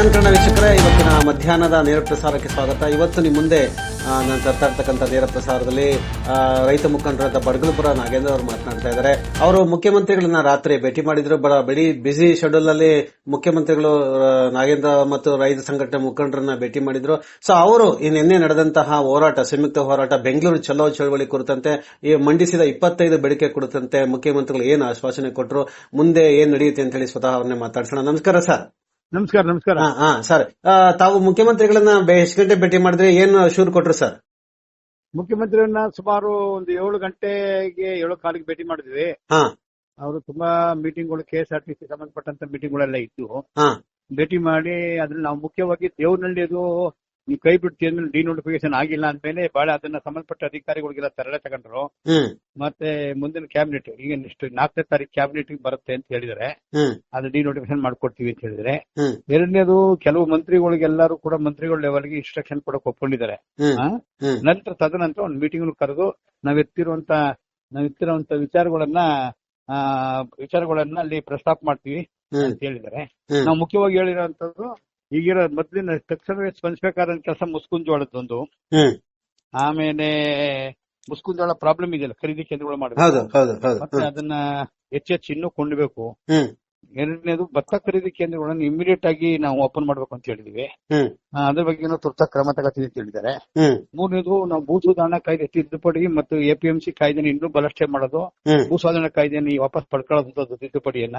ವೀಕ್ಷಕರೇ, ಇವತ್ತಿನ ಮಧ್ಯಾಹ್ನದ ನೇರ ಪ್ರಸಾರಕ್ಕೆ ಸ್ವಾಗತ. ಇವತ್ತು ನಿಮ್ಮ ಮುಂದೆ ನಾನು ತರ್ತಾ ಇರ್ತಕ್ಕಂಥ ನೇರ ಪ್ರಸಾರದಲ್ಲಿ ರೈತ ಮುಖಂಡರಾದ ಬಡಗಲಪುರ ನಾಗೇಂದ್ರ ಅವರು ಮಾತನಾಡ್ತಾ ಇದ್ದಾರೆ. ಅವರು ಮುಖ್ಯಮಂತ್ರಿಗಳನ್ನ ರಾತ್ರಿ ಭೇಟಿ ಮಾಡಿದ್ರು. ಬಡ ಬಿಸಿ ಶೆಡ್ಯೂಲ್ ಅಲ್ಲಿ ಮುಖ್ಯಮಂತ್ರಿಗಳು ನಾಗೇಂದ್ರ ಮತ್ತು ರೈತ ಸಂಘಟನೆ ಮುಖಂಡರನ್ನ ಭೇಟಿ ಮಾಡಿದ್ರು. ಸೊ ಅವರು ನಿನ್ನೆ ನಡೆದಂತಹ ಹೋರಾಟ, ಸಂಯುಕ್ತ ಹೋರಾಟ, ಬೆಂಗಳೂರು ಚಲೋ ಚಳವಳಿ ಕುರಿತಂತೆ, ಈ ಮಂಡಿಸಿದ ಇಪ್ಪತ್ತೈದು ಬೇಡಿಕೆ ಕುರಿತಂತೆ ಮುಖ್ಯಮಂತ್ರಿಗಳು ಏನು ಆಶ್ವಾಸನೆ ಕೊಟ್ಟರು ಮುಂದೆ ಏನ್ ನಡೆಯುತ್ತೆ ಅಂತ ಹೇಳಿ ಸ್ವತಃ ಅವರನ್ನೇ ಮಾತಾಡ್ಸೋಣ. ನಮಸ್ಕಾರ ಸರ್. ನಮಸ್ಕಾರ ನಮಸ್ಕಾರ. ಸರ್. ತಾವು ಮುಖ್ಯಮಂತ್ರಿಗಳನ್ನ ಎಷ್ಟು ಗಂಟೆ ಭೇಟಿ ಮಾಡಿದ್ರೆ ಏನು ಶೂರ್ ಕೊಟ್ರು ಸರ್? ಮುಖ್ಯಮಂತ್ರಿಯನ್ನ ಸುಮಾರು ಒಂದು ಏಳು ಗಂಟೆಗೆ ಏಳು ಕಾಲಿಗೆ ಭೇಟಿ ಮಾಡಿದ್ವಿ. ಹಾ. ಅವರು ತುಂಬಾ ಮೀಟಿಂಗ್ಗಳು K S R T C ಸಂಬಂಧಪಟ್ಟಂತ ಮೀಟಿಂಗ್ಗಳೆಲ್ಲ ಇದ್ದು ಹಾ. ಭೇಟಿ ಮಾಡಿ ಅದ್ರಲ್ಲಿ ನಾವು ಮುಖ್ಯವಾಗಿ ದೇವನಹಳ್ಳಿ ಅದು ನೀವು ಕೈ ಬಿಡ್ತೀವಿ ಅಂದ್ರೆ ಡಿನೋಟಿಫಿಕೇಶನ್ ಆಗಿಲ್ಲ ಅಂದ್ಮೇಲೆ ಬಹಳ ಅದನ್ನ ಸಂಬಂಧಪಟ್ಟ ಅಧಿಕಾರಿಗಳಿಗೆಲ್ಲ ತರಲೆ ತಗೊಂಡ್ರು. ಮತ್ತೆ ಮುಂದಿನ ಕ್ಯಾಬಿನೆಟ್ ಈಗ ನೆಕ್ಸ್ಟ್ ನಾಲ್ಕನೇ ತಾರೀಕು ಕ್ಯಾಬಿನೆಟ್ ಬರುತ್ತೆ ಅಂತ ಹೇಳಿದರೆ. ಅದು ಡಿನೋಟಿಫಿಕೇಶನ್ ಮಾಡ್ಕೊಡ್ತೀವಿ ಅಂತ ಹೇಳಿದ್ರೆ. ಎರಡನೇದು ಕೆಲವು ಮಂತ್ರಿಗಳಿಗೆಲ್ಲರೂ ಕೂಡ ಮಂತ್ರಿಗಳ ಲೆವೆಲ್ಗೆ ಇನ್ಸ್ಟ್ರಕ್ಷನ್ ಕೂಡ ಒಪ್ಕೊಂಡಿದ್ದಾರೆ. ನಂತರ ತದನಂತರ ಒಂದು ಮೀಟಿಂಗ್ ಕರೆದು ನಾವ್ ಎತ್ತಿರುವಂತ ನಾವ್ ಎತ್ತಿರುವಂತ ವಿಚಾರಗಳನ್ನ ಆ ವಿಚಾರಗಳನ್ನ ಅಲ್ಲಿ ಪ್ರಸ್ತಾಪ ಮಾಡ್ತೀವಿ ಅಂತ ಹೇಳಿದ್ದಾರೆ ನಾವು ಮುಖ್ಯವಾಗಿ ಹೇಳಿರೋಂಥದ್ದು ಈಗಿರೋ ಮೊದ್ಲಿನ ತಕ್ಷಣವೇ ಸ್ಪಂದಿಸಬೇಕಾದ ಕೆಲಸ ಮುಸ್ಕುಂಜೋಳದೊಂದು ಆಮೇಲೆ ಮುಸ್ಕುಂಜೋಳ ಪ್ರಾಬ್ಲಮ್ ಇದೆಯಲ್ಲ ಖರೀದಿ ಕೇಂದ್ರಗಳು ಮತ್ತೆ ಅದನ್ನ ಹೆಚ್ಚೆಚ್ಚು ಇನ್ನೂ ಕೊಂಡ್ಬೇಕು. ಎರಡನೇದು ಭತ್ತ ಖರೀದಿ ಕೇಂದ್ರಗಳನ್ನು ಇಮಿಡಿಯೇಟ್ ಆಗಿ ನಾವು ಓಪನ್ ಮಾಡ್ಬೇಕು ಅಂತ ಹೇಳಿದೀವಿ. ಅದ್ರ ಬಗ್ಗೆ ತುರ್ತ ಕ್ರಮ ತಗೋತೀವಿ ಅಂತ ಹೇಳಿದ್ದಾರೆ. ಮೂರನೇದು ನಾವು ಭೂ ಸುಧಾರಣಾ ಕಾಯ್ದೆ ತಿದ್ದುಪಡಿ ಮತ್ತು ಎಪಿಎಂಸಿ ಕಾಯ್ದೆನ ಇನ್ನೂ ಬಲಷ್ಟೇ ಮಾಡೋದು. ಹ್ಮ್. ಭೂ ಸುಧಾರಣಾ ಕಾಯ್ದೆನ ವಾಪಸ್ ಪಡ್ಕೊಳ್ಳೋದು ತಿದ್ದುಪಡಿಯನ್ನ.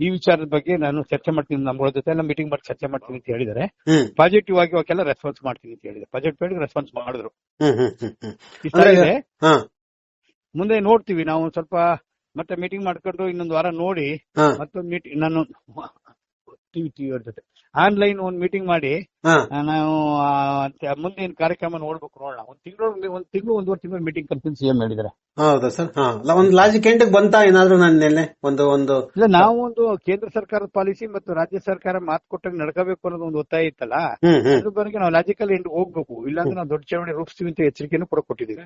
ಈ ವಿಚಾರದ ಬಗ್ಗೆ ನಾನು ಚರ್ಚೆ ಮಾಡ್ತೀನಿ ನಮ್ಮಗಳ ಜೊತೆ ಎಲ್ಲ ಮೀಟಿಂಗ್ ಮಾಡಿ ಚರ್ಚೆ ಮಾಡ್ತೀನಿ ಅಂತ ಹೇಳಿದ್ದಾರೆ. ಪಾಸಿಟಿವ್ ಆಗಿ ಅವಕ್ಕೆಲ್ಲ ರೆಸ್ಪಾನ್ಸ್ ಮಾಡ್ತೀನಿ ಅಂತ ಹೇಳಿದೆ ಬಜೆಟ್ ಬೇಡ ರೆಸ್ಪಾನ್ಸ್ ಮಾಡಿದ್ರು. ಮುಂದೆ ನೋಡ್ತೀವಿ. ನಾವು ಸ್ವಲ್ಪ ಮತ್ತೆ ಮೀಟಿಂಗ್ ಮಾಡ್ಕೊಂಡು ಇನ್ನೊಂದು ವಾರ ನೋಡಿ ಮತ್ತೊಂದ್ ಮೀಟಿಂಗ್ ನಾನು ಟಿವಿ ಟಿವಿ ಅವ್ರ ಜೊತೆ. ಆನ್ಲೈನ್ ಒಂದ್ ಮೀಟಿಂಗ್ ಮಾಡಿ ನಾವು ಮುಂದಿನ ಕಾರ್ಯಕ್ರಮ ನೋಡ್ಬೇಕು ನೋಡೋಣ. ಒಂದ್ ತಿಂಗಳು ಒಂದ್ ತಿಂಗಳು ಒಂದೂವರೆ ತಿಂಗಳು ಮೀಟಿಂಗ್ ಕರ್ತೀನಿ ಸಿಎಂ ಹೇಳಿದ್ರೆ. ಹೌದಾ ಸರ್? ಒಂದ್ ಲಾಜಿಕ್ ಬಂತಾ? ಏನಾದ್ರು ನಾನು ನಿನ್ನೆ ಒಂದು ಒಂದು ಇಲ್ಲ ನಾವು ಒಂದು ಕೇಂದ್ರ ಸರ್ಕಾರದ ಪಾಲಿಸಿ ಮತ್ತು ರಾಜ್ಯ ಸರ್ಕಾರ ಮಾತು ಕೊಟ್ಟಾಗ ನಡ್ಕೋಬೇಕು ಅನ್ನೋದು ಒಂದು ಒತ್ತಾಯ ಇತ್ತಲ್ಲ? ಅದ್ರ ಬಗ್ಗೆ ನಾವು ಲಾಜಿಕಲ್ ಎಂಡ್ ಹೋಗ್ಬೇಕು. ಇಲ್ಲಾಂದ್ರೆ ನಾವು ದೊಡ್ಡ ಚಳವಳಿ ರೂಪಿಸ್ತೀವಿ ಅಂತ ಎಚ್ಚರಿಕೆನೂ ಕೂಡ ಕೊಟ್ಟಿದ್ದೀವಿ.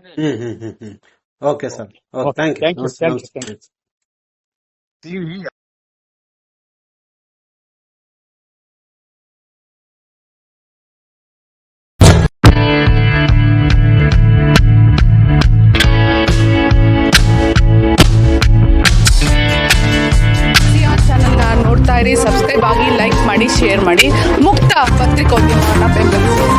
Okay sir thank thank you, thank you, you ನೋಡ್ತಾ ಇರಿ ಸಬ್ಸ್ಕ್ರೈಬ್ ಆಗಿ ಲೈಕ್ ಮಾಡಿ ಶೇರ್ ಮಾಡಿ. ಮುಕ್ತ ಪತ್ರಿಕೋದ್ಯಮವನ್ನು ಬೆಂಬಲಿಸಿ